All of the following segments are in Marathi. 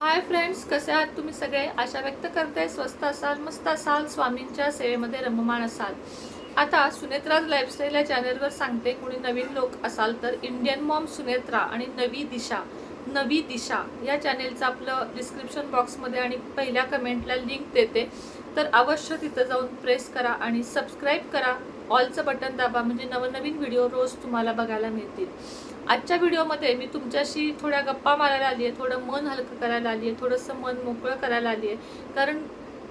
हाय फ्रेंड्स कसे आहात तुम्ही सगळे? आशा व्यक्त करते. स्वस्त असाल मस्त असाल स्वामींच्या सेवेमध्ये रममाण असाल. आता सुनेत्राज लाईफस्टाईल या चॅनलवर सांगते कोणी नवीन लोक असाल तर इंडियन मॉम सुनेत्रा आणि नवी दिशा नवी दिशा या चॅनेलचं आपलं डिस्क्रिप्शन बॉक्समध्ये आणि पहिल्या कमेंटला लिंक देते. तर अवश्य तिथं जाऊन प्रेस करा आणि सबस्क्राईब करा. ऑलचं बटन दाबा म्हणजे नवनवीन व्हिडिओ रोज तुम्हाला बघायला मिळतील. आजच्या व्हिडिओमध्ये मी तुमच्याशी थोड्या गप्पा मारायला आली आहे थोडं मन हलकं करायला आली आहे थोडंसं मन मोकळं करायला आली आहे. कारण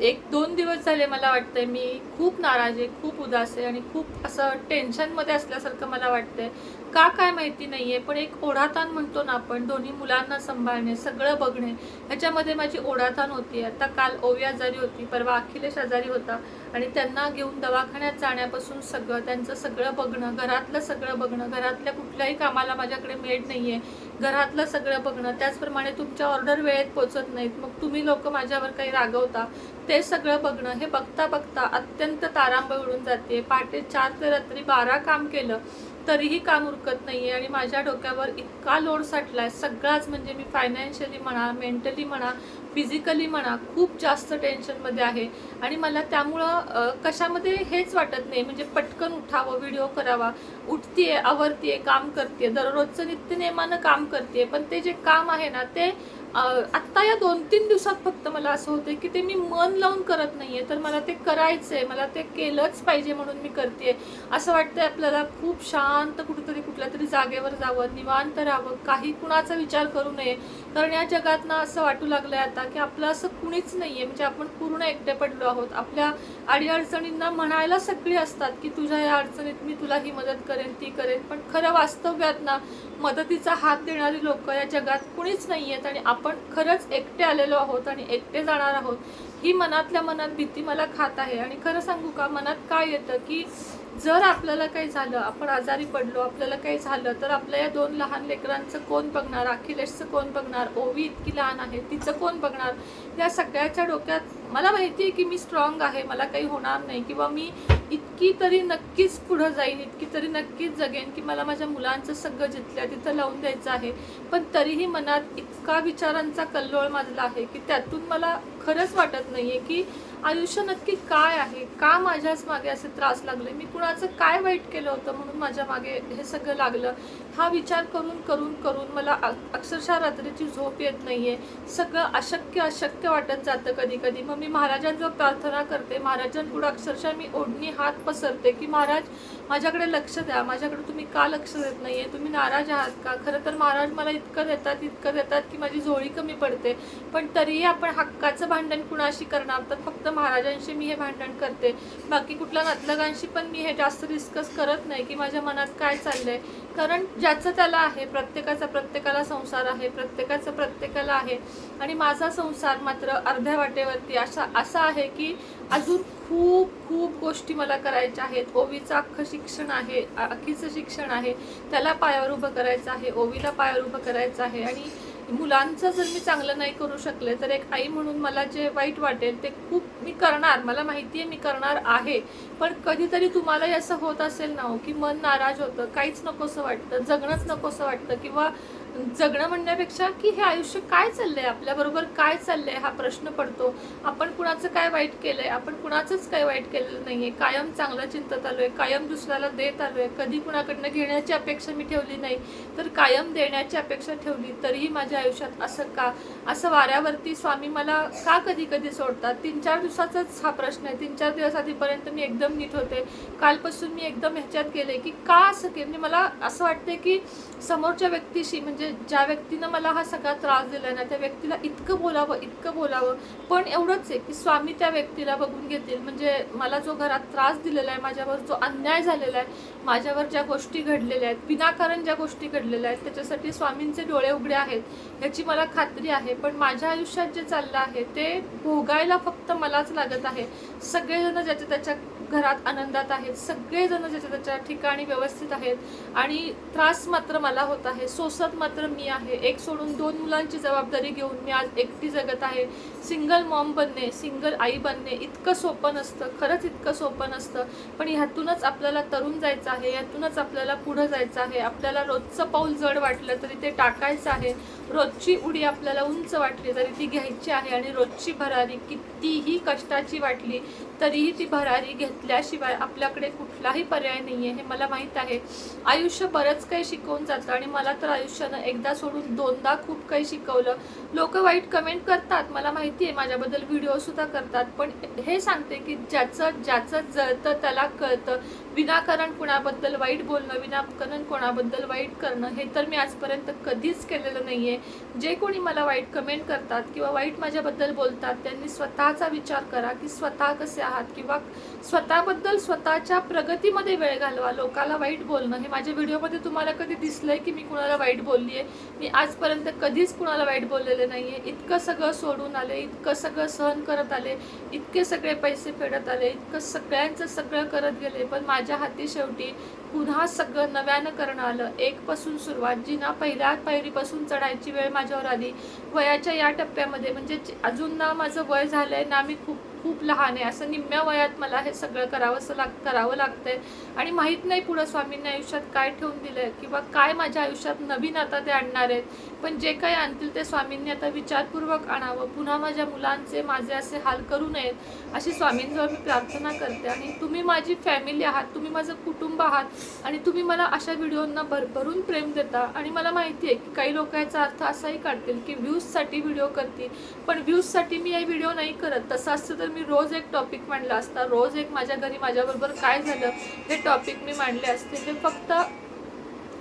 एक दोन दिवस झाले मला वाटतंय मी खूप नाराज आहे खूप उदास आहे आणि खूप असं टेन्शनमध्ये असल्यासारखं मला वाटतंय. का काय माहिती नाही आहे पण एक ओढाताण म्हणतो ना आपण दोन्ही मुलांना सांभाळणे सगळं बघणे ह्याच्यामध्ये माझी ओढाताण होती. आता काल ओवी आजारी होती परवा अखिलेश आजारी होता. आणि त्यांना घेऊन दवाखान्यात जाण्यापासून सगळं त्यांचं सगळं बघणं घरातलं सगळं बघणं घरातल्या कुठल्याही कामाला माझ्याकडे मेड नाही आहे घरातलं सगळं बघणं त्याचप्रमाणे तुमच्या ऑर्डर वेळेत पोचत नाहीत. मग तुम्ही लोक माझ्यावर काही रागवता? ते सगळं बघणं हे बघता बघता अत्यंत तारांबळ उडून जाते पहाटे चार ते रात्री बारा काम केलं तरीही काम उरकत नाहीये आणि माझ्या डोक्यावर इतका लोड साठलाय. सगळाच म्हणजे मी फायनान्शियली म्हणा मेंटली म्हणा फिजिकली म्हणा खूप जास्त टेन्शनमध्ये आहे. आणि मला त्यामुळं कशामध्ये हेच वाटत नाही. म्हणजे पटकन उठावं व्हिडिओ करावा. उठतीये आवरतीये काम करते दररोजचं नित्यनेमानं काम करते पण ते जे काम आहे ना ते आत्ता या दोन तीन दिवसात फक्त मला असं होतं की ते मी मन लावून करत नाही आहे तर मला ते करायचं आहे मला ते केलंच पाहिजे म्हणून मी करते असं वाटतं आपल्याला खूप शांत कुठेतरी कुठल्या तरी जागेवर जावं निवांत राहावं. काही कुणाचा विचार करू नये. कारण या जगात ना असं वाटू लागलं आहे आता की आपलं असं कुणीच नाही आहे म्हणजे आपण पूर्ण एकटे पडलो आहोत. आपल्या अडीअडचणींना म्हणायला सगळी असतात की तुझ्या या अडचणीत मी तुला ही मदत करेन ती करेन. पण खरं वास्तव्यात ना मदतीचा हात देणारी लोक या जगात कुणीच नाही आहेत आणि आपण आपण खरंच एकटे आलेलो आहोत आणि एकटे जाणार आहोत ही मनातल्या मनात भीती मला खात आहे. आणि खरं सांगू का मनात काय येतं की जर आपल्याला काही झालं आपण आजारी पडलो आपल्याला काही झालं तर आपल्या या दोन लहान लेकरांचं कोण बघणार अखिलेशचं कोण बघणार ओवी इतकी लहान आहे तिचं कोण बघणार? या सगळ्याच्या डोक्यात मला माहिती आहे की मी स्ट्रॉंग आहे मला काही होणार नाही किंवा मी इतकी तरी नक्कीच पुढं जाईन इतकी तरी नक्कीच जगेन की मला माझ्या मुलांचं सगळं जिथल्या तिथं लावून द्यायचं आहे. पण तरीही मनात इतका विचारांचा कल्लोळ माजला आहे की त्यातून मला खरंच वाटत नाही आहे की आयुष्य नक्की काय आहे का माझ्याच मागे असे त्रास लागले? मी कुणाचं काय वाईट केलं होतं म्हणून माझ्या मागे हे सगळं लागलं? हा विचार करून करून करून मला अक्षरशः रात्रीची झोप येत नाही आहे सगळं अशक्य अशक्य वाटत जातं कधी कधी मग मी महाराजांजवळ प्रार्थना करते. महाराजांपुढं अक्षरशः मी ओढणी हात पसरते की महाराज माझ्याकडे लक्ष द्या. माझ्याकडे तुम्ही का लक्ष देत नाही आहे तुम्ही नाराज आहात का? खरं तर महाराज मला इतकं देतात इतकं देतात की माझी जोडी कमी पडते. पण तरीही आपण हक्काचं भांडण कुणाशी करणार? तर फक्त महाराजांशी मी हे भांडण करते. बाकी कुठल्या नातलगांशी पण मी हे जास्त डिस्कस करत नाही की माझ्या मनात काय चाललं आहे कारण ज्याचं त्याला आहे प्रत्येकाचा प्रत्येकाला संसार आहे प्रत्येकाचं प्रत्येकाला आहे. आणि माझा संसार मात्र अर्ध्या वाटेवरती असा असा आहे की अजून खूप खूप गोष्टी मला करायच्या आहेत. ओवीचं अख्खं शिक्षण आहे अख्खीचं अखीचं शिक्षण आहे. त्याला पायावर उभं करायचं आहे ओवीला पायावर उभं करायचं आहे. आणि मुलांचं जर मी चांगलं नाही करू शकले तर एक आई म्हणून मला जे वाईट वाटेल ते खूप मी करणार. मला माहिती आहे मी करणार आहे. पण कधीतरी तुम्हालाही असं होत असेल ना हो की मन नाराज होतं काहीच नकोसं वाटतं जगणंच नकोसं वाटतं किंवा जगणं म्हणण्यापेक्षा की हे आयुष्य काय चाललंय? आपल्याबरोबर काय चाललंय? हा प्रश्न पडतो. आपण कुणाचं काय वाईट केलंय? आपण कुणाचंच काय वाईट केलेलं नाहीये. कायम चांगलं चिंतत आलोय. कायम दुसऱ्याला देत आलोय. कधी कुणाकडनं घेण्याची अपेक्षा मी ठेवली नाही. तर कायम देण्याची अपेक्षा ठेवली तरीही माझ्या आयुष्यात असं का? असं वाऱ्यावरती स्वामी मला का कधी कधी सोडतात? तीन चार दिवसाचाच हा प्रश्न आहे. तीन चार दिवस आधीपर्यंत मी एकदम नीट होते. कालपासून मी एकदम ह्याच्यात गेले की का असं के म्हणजे मला असं वाटते की समोरच्या व्यक्तीशी म्हणजे म्हणजे ज्या व्यक्तीनं मला हा सगळा त्रास दिलाय ना त्या व्यक्तीला इतकं बोलावं इतकं बोलावं. पण एवढंच आहे की स्वामी त्या व्यक्तीला बघून घेतील. म्हणजे मला जो घरात त्रास दिलेला आहे माझ्यावर जो अन्याय झालेला आहे माझ्यावर ज्या गोष्टी घडलेल्या आहेत विनाकारण ज्या गोष्टी घडलेल्या आहेत त्याच्यासाठी स्वामींचे डोळे उघडे आहेत याची मला खात्री आहे. पण माझ्या आयुष्यात जे चाललं आहे ते भोगायला फक्त मलाच लागत आहे. सगळेजण ज्याच्या त्याच्या घरात आनंदात आहेत. सगळेजण ज्याच्या त्याच्या ठिकाणी व्यवस्थित आहेत. आणि त्रास मात्र मला होत आहे. सोसत मात्र मी आहे. एक सोडून दोन मुलांची जबाबदारी घेऊन मी आज एकटी जगत आहे. सिंगल मॉम बनणे सिंगल आई बनणे इतकं सोपं नसतं खरंच इतकं सोपं नसतं. पण ह्यातूनच आपल्याला तरुण जायचं आहे यातूनच आपल्याला पुढं जायचं आहे. आपल्याला रोजचं पाऊल जड वाटलं तरी ते टाकायचं आहे. रोजची उडी आपल्याला उंच वाटली तरी ती घ्यायची आहे आणि रोजची भरारी कितीही कष्टाची वाटली तरीही ती भरारी घेतल्याशिवाय आपल्याकडे कुठलाही पर्याय नाही आहे हे मला माहीत आहे. आयुष्य बरंच काही शिकवून जातं आणि मला तर आयुष्यानं एकदा सोडून दोनदा खूप काही शिकवलं. लोक वाईट कमेंट करतात मला माहिती आहे माझ्याबद्दल व्हिडिओ सुद्धा करतात. पण हे सांगते की ज्याचं ज्याचं जळतं त्याला कळतं. विनाकारण कुणाबद्दल वाईट बोलणं विनाकारण कोणाबद्दल वाईट करणं हे तर मी आजपर्यंत कधीच केलेलं नाही आहे जे कोणी मला वाईट कमेंट करतात किंवा वाईट माझ्याबद्दल बोलतात त्यांनी स्वतःचा विचार करा की स्वतः कसे आहात किंवा स्वतःबद्दल स्वतःच्या प्रगतीमध्ये वेळ घालवा. लोकाला वाईट बोलणं हे माझ्या व्हिडिओमध्ये तुम्हाला कधी दिसलं आहे की मी कुणाला वाईट बोलली आहे मी आजपर्यंत कधीच कुणाला वाईट बोललेलं नाही आहे इतकं सगळं सोडून आले इतकं सगळं सहन करत आले इतके सगळे पैसे फेडत आले इतकं सगळ्यांचं सगळं करत गेले पण माझ्या माझ्या हाती शेवटी पुन्हा सगळं नव्यानं करणं आलं. एकपासून सुरुवात जी ना पहिल्या पायरीपासून चढायची वेळ माझ्यावर आली. वयाच्या या टप्प्यामध्ये म्हणजे अजून ना माझं वय झालंय ना मी खूप खूप लहान आहे. असं निम्म्या वयात मला हे सगळं करावंसं लाग करावं लागतंय. आणि माहीत नाही पुढं स्वामींनी आयुष्यात काय ठेवून दिलंय किंवा काय माझ्या आयुष्यात नवीन आता ते आणणार आहेत. पण जे काही आणतील ते स्वामींनी आता विचारपूर्वक आणावं. पुन्हा माझ्या मुलांचे माझे असे हाल करू नयेत अशी स्वामींजवळ मी प्रार्थना करते. आणि तुम्ही माझी फॅमिली आहात तुम्ही माझं कुटुंब आहात आणि तुम्ही मला अशा व्हिडिओंना भरभरून प्रेम देता. आणि मला माहिती आहे की काही लोक याचा अर्थ असाही काढतील की व्ह्यूजसाठी व्हिडिओ करतील. पण व्ह्यूजसाठी मी हे व्हिडिओ नाही करत. तसं असतं तर मी रोज एक टॉपिक मांडला असता रोज एक माझ्या घरी माझ्याबरोबर काय झालं हे टॉपिक मी मांडले असते. हे फक्त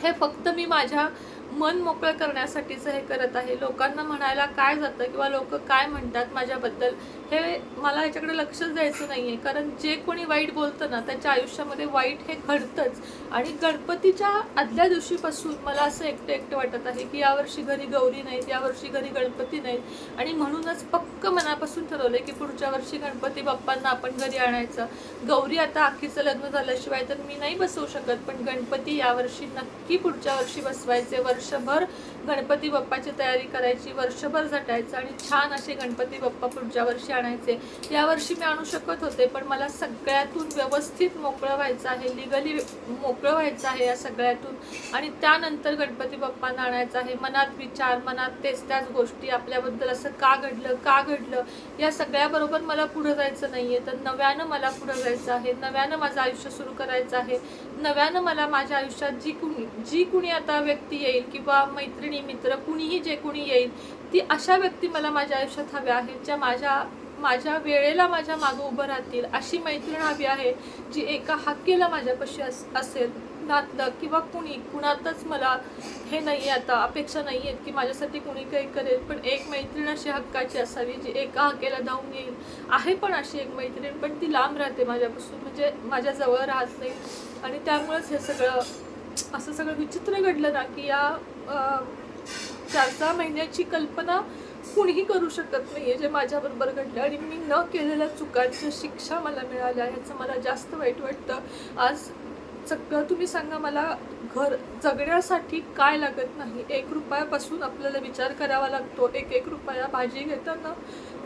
हे फक्त मी माझ्या मन मोकळं करण्यासाठीचं हे करत आहे. लोकांना म्हणायला काय जातं किंवा लोक काय म्हणतात माझ्याबद्दल हे मला याच्याकडे लक्षच द्यायचं नाही आहे कारण जे कोणी वाईट बोलतं ना त्याच्या आयुष्यामध्ये वाईट हे घडतंच. आणि गणपतीच्या आदल्या दिवशीपासून मला असं एकटं एकटं वाटत आहे की यावर्षी घरी गौरी नाहीत यावर्षी घरी गणपती नाहीत. आणि म्हणूनच पक्क मनापासून ठरवलं की पुढच्या वर्षी गणपती बाप्पांना आपण घरी आणायचं. गौरी आता आखीचं लग्न झाल्याशिवाय तर मी नाही बसवू शकत पण गणपती यावर्षी नक्की पुढच्या वर्षी बसवायचे वर्ष वर्षभर गणपती बाप्पाची तयारी करायची वर्षभर झटायचं आणि छान असे गणपती बाप्पा पुढच्या वर्षी आणायचे. यावर्षी मी आणू शकत होते पण मला सगळ्यातून व्यवस्थित मोकळं व्हायचं आहे लिगली मोकळं व्हायचं आहे या सगळ्यातून. आणि त्यानंतर गणपती बाप्पांना आणायचं आहे. मनात विचार मनात तेच त्याच गोष्टी आपल्याबद्दल असं का घडलं का घडलं या सगळ्याबरोबर मला पुढं जायचं नाही आहे तर नव्यानं मला पुढं जायचं आहे. नव्यानं माझं आयुष्य सुरू करायचं आहे. नव्यानं मला माझ्या आयुष्यात जी कुणी जी कुणी आता व्यक्ती येईल किंवा मैत्रिणी मित्र कुणीही जे कुणी येईल ती अशा व्यक्ती मला माझ्या आयुष्यात हव्या आहेत ज्या माझ्या माझ्या वेळेला माझ्या मागं उभं राहतील. अशी मैत्रीण हवी आहे जी एका हाकेला माझ्यापाशी अस असेल नातलं किंवा कुणी कुणातच मला हे नाही आता अपेक्षा नाही आहेत की माझ्यासाठी कुणी काही करेल पण एक मैत्रीण अशी हक्काची असावी जी एका हाकेला धावून येईल. आहे पण अशी एक मैत्रीण पण ती लांब राहते माझ्यापासून म्हणजे माझ्या जवळ राहत नाही. आणि त्यामुळेच हे सगळं असं सगळं विचित्र घडलं ना की या चार सहा महिन्याची कल्पना कुणीही करू शकत नाही आहे जे माझ्याबरोबर घडलं. आणि मी न केलेल्या चुकांची शिक्षा मला मिळाल्या ह्याचं मला जास्त वाईट वाटतं. आज सगळं तुम्ही सांगा मला घर जगण्यासाठी काय लागत नाही? एक रुपयापासून आपल्याला विचार करावा लागतो. एक एक रुपया भाजी घेताना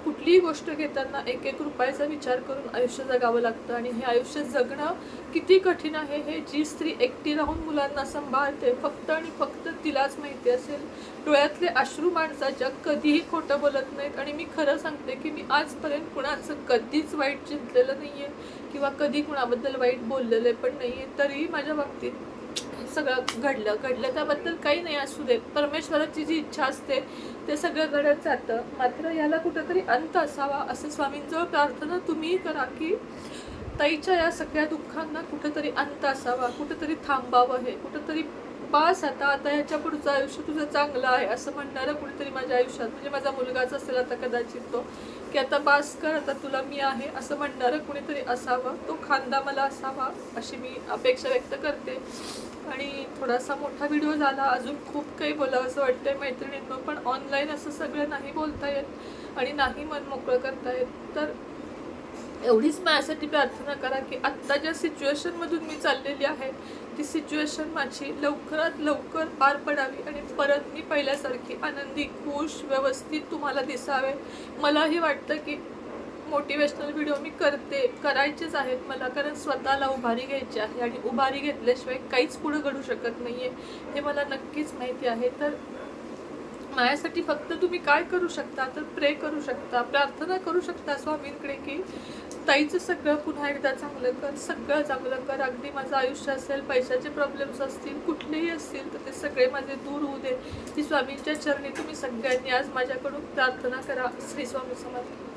कुठलीही गोष्ट घेताना एक एक रुपयाचा विचार करून आयुष्य जगावं लागतं आणि हे आयुष्य जगणं किती कठीण आहे हे जी स्त्री एकटी राहून मुलांना सांभाळते फक्त आणि फक्त तिलाच माहिती असेल. डोळ्यातले अश्रू माणसाच्या कधीही खोटं बोलत नाहीत आणि मी खरं सांगते की मी आजपर्यंत कुणाचं कधीच वाईट चिंतलेलं नाही आहे किंवा कधी कुणाबद्दल वाईट बोललेलं पण नाही आहे तरीही माझ्या बाबतीत सगळं घडलं. घडलं त्याबद्दल काही नाही असू देत. परमेश्वराची जी इच्छा असते ते सगळं घडत जातं. मात्र याला कुठंतरी अंत असावा असं स्वामींजवळ प्रार्थना तुम्ही करा की ताईच्या या सगळ्या दुःखांना कुठंतरी अंत असावा कुठंतरी थांबावं हे कुठंतरी पास आता आता ह्याच्या पुढचं आयुष्य तुझं चांगलं आहे असं म्हणणारं कुणीतरी माझ्या आयुष्यात. म्हणजे माझा मुलगाच असेल आता कदाचित तो की आता पास कर आता तुला मी आहे असं म्हणणारं कुणीतरी असावं. तो खांदा मला असावा अशी मी अपेक्षा व्यक्त करते. आणि थोडासा मोठा व्हिडिओ झाला अजून खूप काही बोलावं असं वाटतंय मैत्रिणींनो पण ऑनलाईन असं सगळं नाही बोलता येत आणि नाही मन मोकळं करता येत. तर एवढीच माझ्यासाठी प्रार्थना करा की आत्ता ज्या सिच्युएशनमधून मी चाललेली आहे ती सिच्युएशन माझी लवकरात लवकर पार पडावी आणि परत मी पहिल्यासारखी आनंदी खुश व्यवस्थित तुम्हाला दिसावे. मलाही वाटतं की मोटिवेशनल व्हिडिओ मी करते करायचेच आहेत मला कारण स्वतःला उभारी घ्यायची आहे आणि उभारी घेतल्याशिवाय काहीच पुढं घडू शकत नाही आहे हे मला नक्कीच माहिती आहे. तर माझ्यासाठी फक्त तुम्ही काय करू शकता तर प्रे करू शकता प्रार्थना करू शकता स्वामींकडे की ताईचं सगळं पुन्हा एकदा चांगलं कर सगळं चांगलं कर. अगदी माझं आयुष्य असेल पैशाचे प्रॉब्लेम्स असतील कुठलेही असतील तर ते सगळे माझे दूर होऊ दे. की स्वामींच्या चरणी तुम्ही सगळ्यांनी आज माझ्याकडून प्रार्थना करा. श्री स्वामी समर्थ.